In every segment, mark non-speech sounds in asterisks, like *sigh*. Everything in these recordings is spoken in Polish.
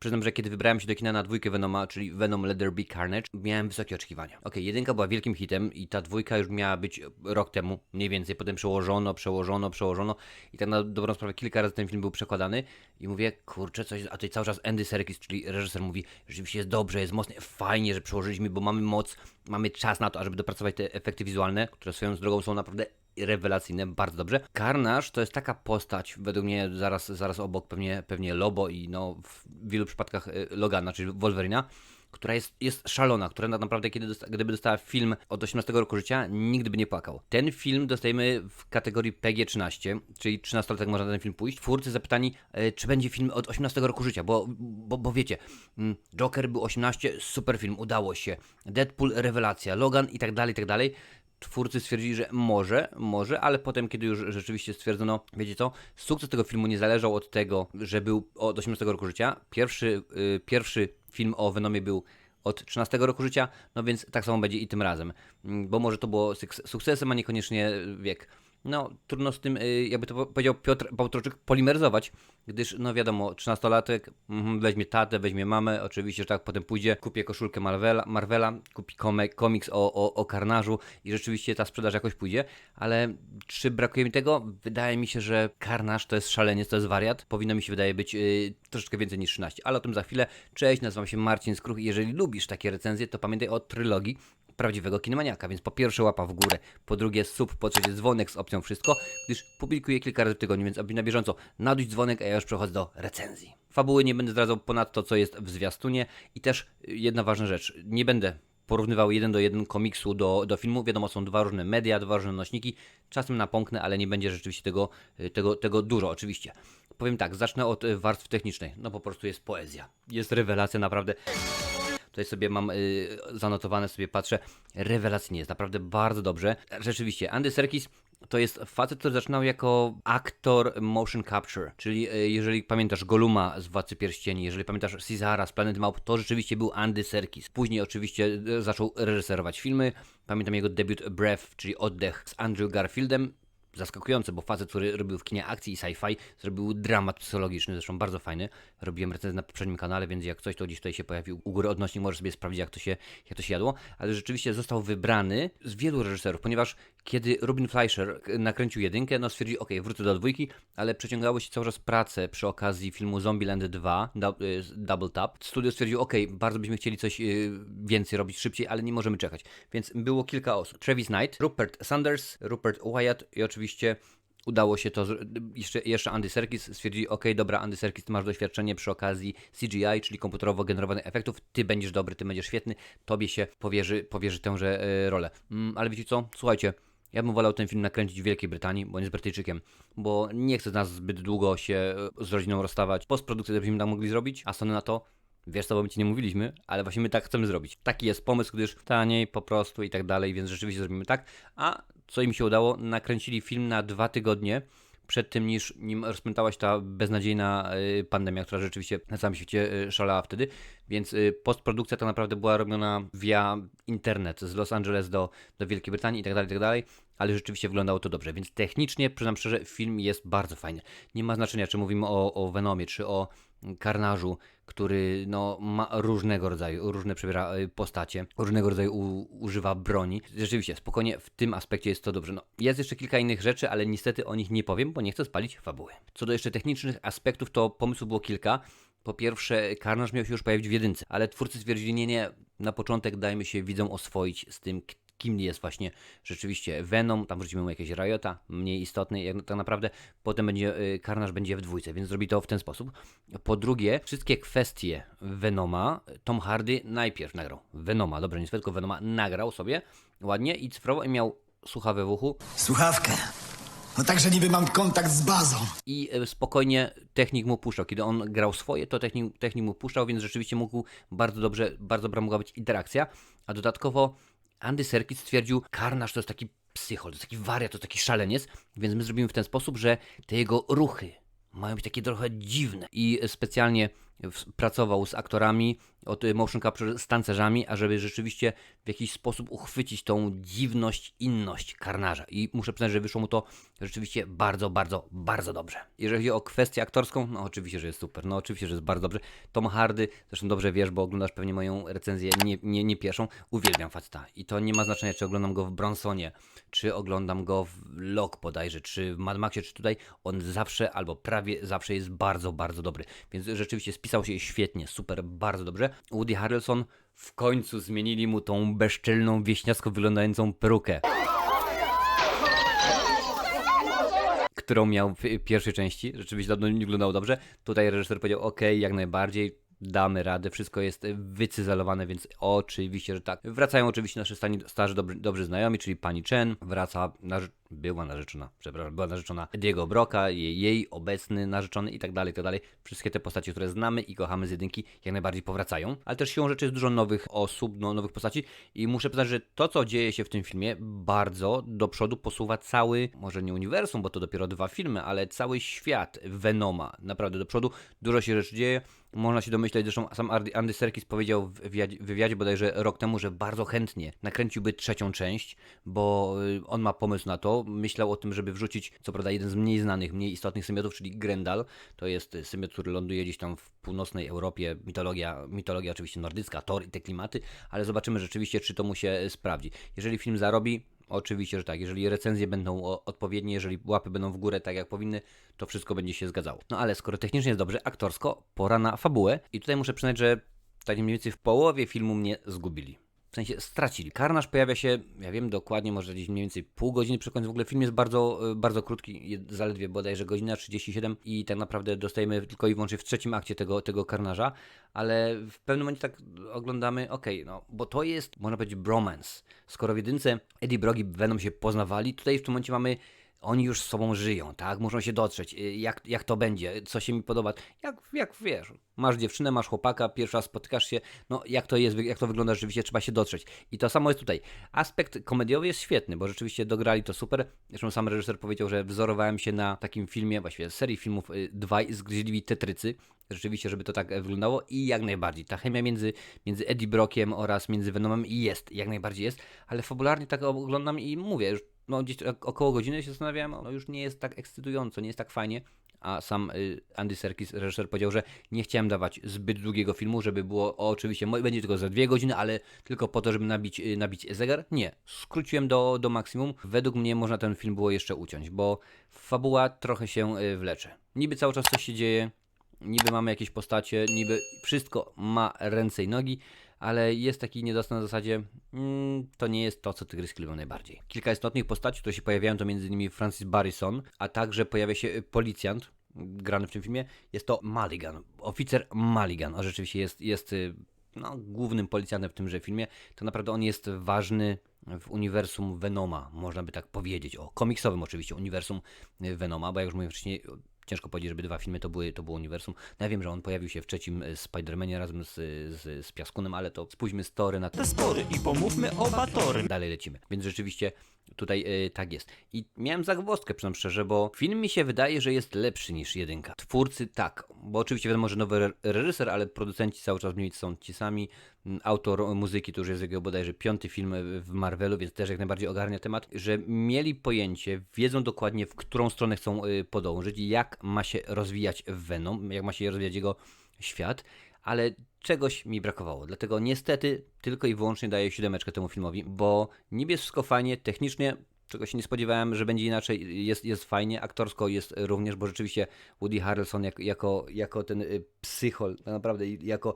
Przyznam, że kiedy wybrałem się do kina na dwójkę Venoma, czyli Venom Let Be Carnage, miałem wysokie oczekiwania. Okej, jedynka była wielkim hitem i ta dwójka już miała być rok temu, mniej więcej. Potem przełożono, przełożono, przełożono i tak na dobrą sprawę kilka razy ten film był przekładany i mówię, kurczę, coś, a tutaj cały czas Andy Serkis, czyli reżyser mówi, rzeczywiście jest dobrze, jest mocny, fajnie, że przełożyliśmy, bo mamy moc, mamy czas na to, ażeby dopracować te efekty wizualne, które swoją drogą są naprawdę rewelacyjne, bardzo dobrze. Carnage to jest taka postać, według mnie zaraz, zaraz obok pewnie, pewnie Lobo i no w wielu przypadkach y, Logana, czyli Wolverina, która jest, jest szalona, która naprawdę, kiedy dosta, gdyby dostała film od 18 roku życia, nigdy by nie płakał. Ten film dostajemy w kategorii PG-13, czyli 13-latek można na ten film pójść. Twórcy zapytani, e, czy będzie film od 18 roku życia, bo, bo, bo wiecie, mm, Joker był 18, super film, udało się. Deadpool, rewelacja, Logan i tak dalej, i tak dalej twórcy stwierdzili, że może, może, ale potem, kiedy już rzeczywiście stwierdzono, wiecie co, sukces tego filmu nie zależał od tego, że był od 18 roku życia. Pierwszy, yy, pierwszy film o Venomie był od 13 roku życia, no więc tak samo będzie i tym razem. Mm, Bo może to było suk- sukcesem, a niekoniecznie wiek. No, trudno z tym, y, jakby to po- powiedział Piotr Bałtroczyk, polimeryzować, gdyż, no wiadomo, 13-latek mhm, weźmie tatę, weźmie mamę, oczywiście, że tak, potem pójdzie, kupię koszulkę Marvela, Marvela kupi komek, komiks o, o, o karnażu i rzeczywiście ta sprzedaż jakoś pójdzie, ale czy brakuje mi tego? Wydaje mi się, że karnaż to jest szaleniec, to jest wariat, powinno mi się wydaje być y, troszeczkę więcej niż 13, ale o tym za chwilę. Cześć, nazywam się Marcin Skruch i jeżeli lubisz takie recenzje, to pamiętaj o trylogii prawdziwego kinomaniaka, więc po pierwsze łapa w górę, po drugie sub, po trzecie dzwonek z opcją wszystko, gdyż publikuję kilka razy w tygodniu, więc na bieżąco naduć dzwonek, a ja już przechodzę do recenzji. Fabuły nie będę zdradzał ponad to, co jest w zwiastunie i też y, jedna ważna rzecz, nie będę porównywał jeden do jeden komiksu do, do filmu. Wiadomo, są dwa różne media, dwa różne nośniki. Czasem napomknę, ale nie będzie rzeczywiście tego, y, tego, tego dużo, oczywiście. Powiem tak, zacznę od y, warstw technicznej. No po prostu jest poezja. Jest rewelacja, naprawdę. Tutaj sobie mam y, zanotowane, sobie patrzę. Rewelacyjnie jest, naprawdę bardzo dobrze. Rzeczywiście, Andy Serkis to jest facet, który zaczynał jako aktor motion capture, czyli y, jeżeli pamiętasz Goluma z Władcy Pierścieni, jeżeli pamiętasz Caesara z Planety Małp, to rzeczywiście był Andy Serkis. Później oczywiście y, zaczął reżyserować filmy. Pamiętam jego debiut Breath, czyli Oddech z Andrew Garfieldem zaskakujące, bo facet, który robił w kinie akcji i sci-fi, zrobił dramat psychologiczny, zresztą bardzo fajny. Robiłem recenzję na poprzednim kanale, więc jak coś, to gdzieś tutaj się pojawił u góry odnośnik, możesz sobie sprawdzić, jak to się, jak to się jadło. Ale rzeczywiście został wybrany z wielu reżyserów, ponieważ kiedy Robin Fleischer nakręcił jedynkę, no stwierdził, ok, wrócę do dwójki, ale przeciągało się cały czas pracę przy okazji filmu Zombieland 2, du- y, Double Tap. Studio stwierdził, ok, bardzo byśmy chcieli coś y, więcej robić szybciej, ale nie możemy czekać. Więc było kilka osób. Travis Knight, Rupert Sanders, Rupert Wyatt i oczywiście udało się to, jeszcze, jeszcze Andy Serkis stwierdzi, ok, dobra, Andy Serkis, ty masz doświadczenie przy okazji CGI, czyli komputerowo generowanych efektów, ty będziesz dobry, ty będziesz świetny, tobie się powierzy, powierzy tęże e, rolę. Mm, ale wiecie co, słuchajcie, ja bym wolał ten film nakręcić w Wielkiej Brytanii, bo nie z Brytyjczykiem, bo nie chcę nas zbyt długo się e, z rodziną rozstawać. Postprodukcję też byśmy tam mogli zrobić, a Sony na to Wiesz co, bo my ci nie mówiliśmy, ale właśnie my tak chcemy zrobić. Taki jest pomysł, gdyż taniej po prostu i tak dalej, więc rzeczywiście zrobimy tak. A co im się udało? Nakręcili film na dwa tygodnie przed tym, niż nim rozpętała się ta beznadziejna y, pandemia, która rzeczywiście na całym świecie y, szalała wtedy. Więc y, postprodukcja tak naprawdę była robiona via internet z Los Angeles do, do Wielkiej Brytanii i tak dalej, i tak. Ale rzeczywiście wyglądało to dobrze, więc technicznie, przyznam szczerze, film jest bardzo fajny. Nie ma znaczenia, czy mówimy o, o Venomie, czy o Karnażu, który no, ma różnego rodzaju, różne przebiera y, postacie, różnego rodzaju u, używa broni. Rzeczywiście, spokojnie w tym aspekcie jest to dobrze. No, jest jeszcze kilka innych rzeczy, ale niestety o nich nie powiem, bo nie chcę spalić fabuły. Co do jeszcze technicznych aspektów, to pomysłów było kilka. Po pierwsze, Karnaż miał się już pojawić w jedynce, ale twórcy stwierdzili, nie, nie, na początek dajmy się widzom oswoić z tym, kim jest właśnie rzeczywiście Venom, tam wrzucimy mu jakieś Riota, mniej istotny, jak tak naprawdę potem będzie, y, Karnaż będzie w dwójce, więc zrobi to w ten sposób. Po drugie, wszystkie kwestie Venoma Tom Hardy najpierw nagrał. Venoma, dobrze, nie tylko Venoma, nagrał sobie ładnie i cyfrowo i miał słuchawę w uchu Słuchawkę. No także niby mam kontakt z bazą. i e, spokojnie technik mu puszczał. Kiedy on grał swoje, to technik, technik mu puszczał, więc rzeczywiście mógł bardzo dobrze, bardzo dobra mogła być interakcja. A dodatkowo Andy Serkis stwierdził, Karnaż to jest taki psychol, to jest taki wariat, to jest taki szaleniec, więc my zrobimy w ten sposób, że te jego ruchy mają być takie trochę dziwne. I specjalnie pracował z aktorami, od y, motion capture z tancerzami, ażeby rzeczywiście w jakiś sposób uchwycić tą dziwność, inność karnarza. I muszę przyznać, że wyszło mu to rzeczywiście bardzo, bardzo, bardzo dobrze. Jeżeli chodzi o kwestię aktorską, no oczywiście, że jest super, no oczywiście, że jest bardzo dobrze. Tom Hardy, zresztą dobrze wiesz, bo oglądasz pewnie moją recenzję, nie, nie, nie pierwszą, uwielbiam faceta. I to nie ma znaczenia, czy oglądam go w Bronsonie, czy oglądam go w Lok bodajże, czy w Mad Maxie, czy tutaj, on zawsze, albo prawie zawsze jest bardzo, bardzo dobry. Więc rzeczywiście spisał się świetnie, super, bardzo dobrze. Woody Harrelson w końcu zmienili mu tą bezczelną, wieśniacko wyglądającą perukę. którą miał w pierwszej części. Rzeczywiście dawno nie wyglądało dobrze. Tutaj reżyser powiedział, ok, jak najbardziej, damy radę, wszystko jest wycyzelowane, więc oczywiście, że tak. Wracają oczywiście stani, starzy, dobrzy, dobrzy znajomi, czyli pani Chen, wraca, narze- była narzeczona, przepraszam, była narzeczona Diego Broka, jej, jej obecny narzeczony i tak dalej, i tak dalej. Wszystkie te postacie, które znamy i kochamy z jedynki, jak najbardziej powracają, ale też siłą rzeczy jest dużo nowych osób, no, nowych postaci i muszę przyznać, że to, co dzieje się w tym filmie, bardzo do przodu posuwa cały, może nie uniwersum, bo to dopiero dwa filmy, ale cały świat Venoma, naprawdę do przodu, dużo się rzeczy dzieje, można się domyśleć, zresztą sam Andy- Serkis powiedział w wywiadzie, wywiadzie bodajże rok temu, że bardzo chętnie nakręciłby trzecią część, bo y, on ma pomysł na to. Myślał o tym, żeby wrzucić, co prawda, jeden z mniej znanych, mniej istotnych symbiotów, czyli Grendal. To jest symbiot, który ląduje gdzieś tam w północnej Europie. Mitologia, mitologia oczywiście nordycka, Thor i te klimaty, ale zobaczymy rzeczywiście, czy to mu się sprawdzi. Jeżeli film zarobi, Oczywiście, że tak. Jeżeli recenzje będą odpowiednie, jeżeli łapy będą w górę tak jak powinny, to wszystko będzie się zgadzało. No ale skoro technicznie jest dobrze, aktorsko, pora na fabułę. I tutaj muszę przyznać, że tak mniej więcej w połowie filmu mnie zgubili. W sensie stracili. Karnaż pojawia się, ja wiem dokładnie, może gdzieś mniej więcej pół godziny końcu. W ogóle film jest bardzo, y, bardzo krótki, zaledwie bodajże godzina 37 i tak naprawdę dostajemy tylko i wyłącznie w trzecim akcie tego, tego karnaża, ale w pewnym momencie tak oglądamy, okej, no, bo to jest, można powiedzieć, bromance. Skoro w jedynce Eddie Brock i Venom się poznawali, tutaj w tym momencie mamy oni już z sobą żyją, tak? Muszą się dotrzeć, y, jak, jak to będzie, co się mi podoba. Jak, jak wiesz, masz dziewczynę, masz chłopaka, pierwszy raz spotykasz się, no jak to jest, jak to wygląda rzeczywiście, trzeba się dotrzeć. I to samo jest tutaj. Aspekt komediowy jest świetny, bo rzeczywiście dograli to super. Zresztą sam reżyser powiedział, że wzorowałem się na takim filmie, właściwie serii filmów y, Dwaj zgryźliwi Tetrycy, rzeczywiście, żeby to tak e, wyglądało i jak najbardziej. Ta chemia między, między Eddie Brockiem oraz między Venomem jest, jak najbardziej jest, ale fabularnie tak oglądam i mówię, no gdzieś około godziny się zastanawiałem, no już nie jest tak ekscytująco, nie jest tak fajnie, a sam y, Andy Serkis, reżyser, powiedział, że nie chciałem dawać zbyt długiego filmu, żeby było, o, oczywiście, będzie tylko za dwie godziny, ale tylko po to, żeby nabić, y, nabić zegar. Nie, skróciłem do, do maksimum. Według mnie można ten film było jeszcze uciąć, bo fabuła trochę się y, wlecze. Niby cały czas coś się dzieje, niby mamy jakieś postacie, niby wszystko ma ręce i nogi, ale jest taki niedosyt na zasadzie, mm, to nie jest to, co Tygryski lubią najbardziej. Kilka istotnych postaci, które się pojawiają, to m.in. Francis Barrison, a także pojawia się y, policjant, grany w tym filmie, jest to Mulligan, oficer Mulligan, a rzeczywiście jest, jest y, no, głównym policjantem w tymże filmie, to naprawdę on jest ważny w uniwersum Venoma, można by tak powiedzieć, o komiksowym oczywiście uniwersum y, Venoma, bo jak już mówiłem wcześniej, ciężko powiedzieć, żeby dwa filmy to, były, to było uniwersum. No ja wiem, że on pojawił się w trzecim y, Spider-Manie razem z, z, z Piaskunem, ale to spójrzmy story na te spory i pomówmy o Batorym. dalej lecimy. Więc rzeczywiście tutaj y, tak jest. I miałem zagwozdkę, przyznam szczerze, bo film mi się wydaje, że jest lepszy niż jedynka. Twórcy tak, bo oczywiście wiadomo, że nowy re- reżyser, ale producenci cały czas mniej są ci sami. Mm, Autor muzyki to już jest jego bodajże piąty film w Marvelu, więc też jak najbardziej ogarnia temat, że mieli pojęcie, wiedzą dokładnie w którą stronę chcą y, podążyć jak ma się rozwijać Venom, jak ma się rozwijać jego świat, ale czegoś mi brakowało. Dlatego niestety tylko i wyłącznie daję siódemeczkę temu filmowi, bo niby jest wszystko fajnie, technicznie czego się nie spodziewałem, że będzie inaczej, jest, jest fajnie, aktorsko jest również, bo rzeczywiście Woody Harrelson jak, jako, jako ten y, psychol, tak naprawdę jako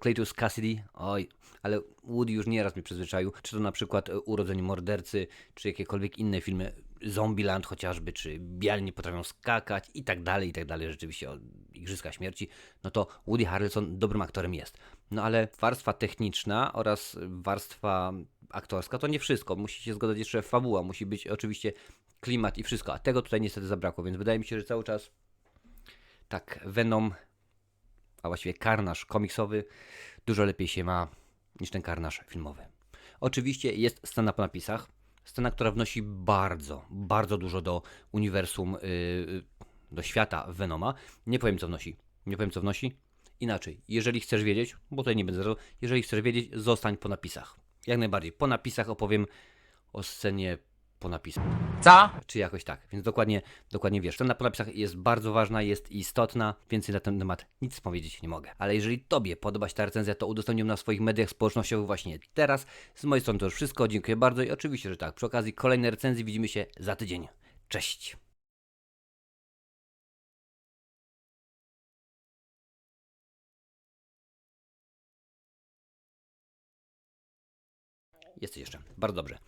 Cletus Cassidy, oj, ale Woody już nieraz mnie przyzwyczaił, czy to na przykład y, Urodzenie Mordercy, czy jakiekolwiek inne filmy, Zombieland chociażby, czy Biali potrafią skakać i tak dalej, i tak dalej, rzeczywiście o Igrzyska Śmierci, no to Woody Harrelson dobrym aktorem jest. No ale warstwa techniczna oraz warstwa aktorska to nie wszystko. Musi się zgodzić jeszcze fabuła, musi być oczywiście klimat i wszystko, a tego tutaj niestety zabrakło, więc wydaje mi się, że cały czas tak, Venom, a właściwie karnaż komiksowy dużo lepiej się ma niż ten karnaż filmowy. Oczywiście jest scena po napisach, scena, która wnosi bardzo, bardzo dużo do uniwersum, yy, do świata Venoma. Nie powiem co wnosi. Nie powiem co wnosi. Inaczej, jeżeli chcesz wiedzieć, bo tutaj nie będę zdradzał, jeżeli chcesz wiedzieć, zostań po napisach. Jak najbardziej. Po napisach opowiem o scenie po napisach. Co? Czy jakoś tak. Więc dokładnie, dokładnie wiesz. Scena po napisach jest bardzo ważna, jest istotna, więcej na ten temat nic powiedzieć nie mogę. Ale jeżeli Tobie podoba się ta recenzja, to udostępnij ją na swoich mediach społecznościowych właśnie teraz. Z mojej strony to już wszystko. Dziękuję bardzo i oczywiście, że tak. Przy okazji kolejnej recenzji widzimy się za tydzień. Cześć! Jest jeszcze. Bardzo dobrze.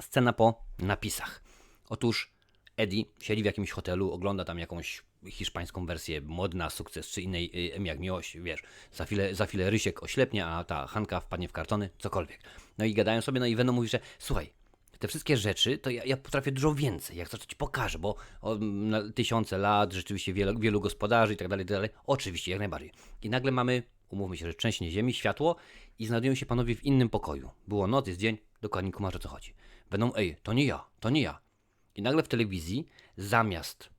Scena po napisach. Otóż Eddie siedzi w jakimś hotelu, ogląda tam jakąś hiszpańską wersję Modna, Sukces czy innej y, jak miłość, wiesz, za chwilę, za chwilę Rysiek oślepnie, a ta Hanka wpadnie w kartony, cokolwiek. No i gadają sobie, no i Venom mówi, że słuchaj, te wszystkie rzeczy, to ja, ja potrafię dużo więcej, jak coś ci pokażę, bo o, tysiące lat, rzeczywiście wielu, wielu gospodarzy i tak dalej, tak dalej. Oczywiście, jak najbardziej. I nagle mamy, umówmy się, że trzęsienie ziemi, światło i znajdują się panowie w innym pokoju. Było noc, jest dzień, dokładnie kumarz o co chodzi. Będą, ej, to nie ja, to nie ja. I nagle w telewizji, zamiast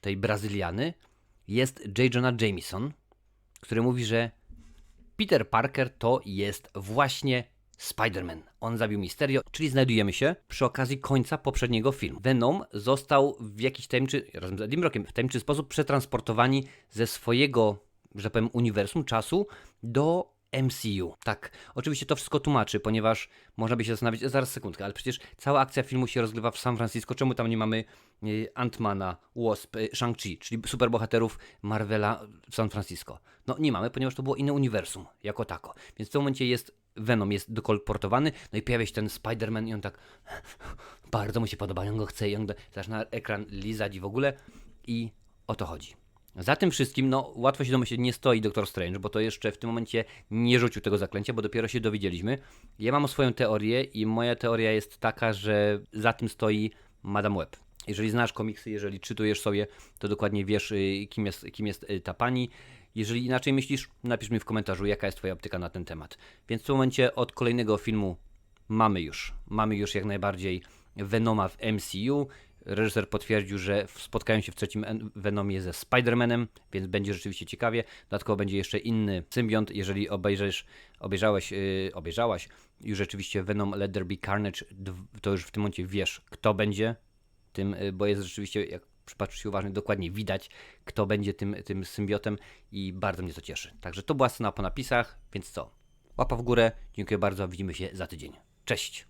tej Brazyliany, jest J. Jonah Jameson, który mówi, że Peter Parker to jest właśnie Spider-Man. On zabił Misterio, czyli znajdujemy się przy okazji końca poprzedniego filmu. Venom został w jakiś tajemniczy, razem z Edim Rockiem, w tajemniczy sposób przetransportowani ze swojego, że powiem, uniwersum czasu do MCU. Tak, oczywiście to wszystko tłumaczy, ponieważ można by się zastanowić, zaraz sekundkę, ale przecież cała akcja filmu się rozgrywa w San Francisco. Czemu tam nie mamy y, Antmana, Wasp, y, Shang-Chi, czyli superbohaterów Marvela w San Francisco? No nie mamy, ponieważ to było inne uniwersum, jako tako. Więc w tym momencie jest Venom, jest dokolportowany, no i pojawia się ten Spider-Man i on tak *laughs* bardzo mu się podoba, on go chce i on zaczyna ekran lizać i w ogóle i o to chodzi. Za tym wszystkim, no łatwo się domyślić, nie stoi Doktor Strange, bo to jeszcze w tym momencie nie rzucił tego zaklęcia, bo dopiero się dowiedzieliśmy. Ja mam swoją teorię i moja teoria jest taka, że za tym stoi Madame Web. Jeżeli znasz komiksy, jeżeli czytujesz sobie, to dokładnie wiesz, y, kim jest, kim jest y, ta pani. Jeżeli inaczej myślisz, napisz mi w komentarzu, jaka jest Twoja optyka na ten temat. Więc w tym momencie od kolejnego filmu mamy już, mamy już jak najbardziej Venoma w MCU. Reżyser potwierdził, że spotkają się w trzecim en- Venomie ze Spider-Manem, więc będzie rzeczywiście ciekawie. Dodatkowo będzie jeszcze inny symbiont. Jeżeli obejrzysz, obejrzałeś, yy, obejrzałaś już rzeczywiście Venom Let There Be Carnage, to już w tym momencie wiesz, kto będzie tym, y, bo jest rzeczywiście, jak przypatrzysz się uważnie, dokładnie widać, kto będzie tym, tym symbiotem i bardzo mnie to cieszy. Także to była scena po napisach, więc co? Łapa w górę, dziękuję bardzo, widzimy się za tydzień. Cześć!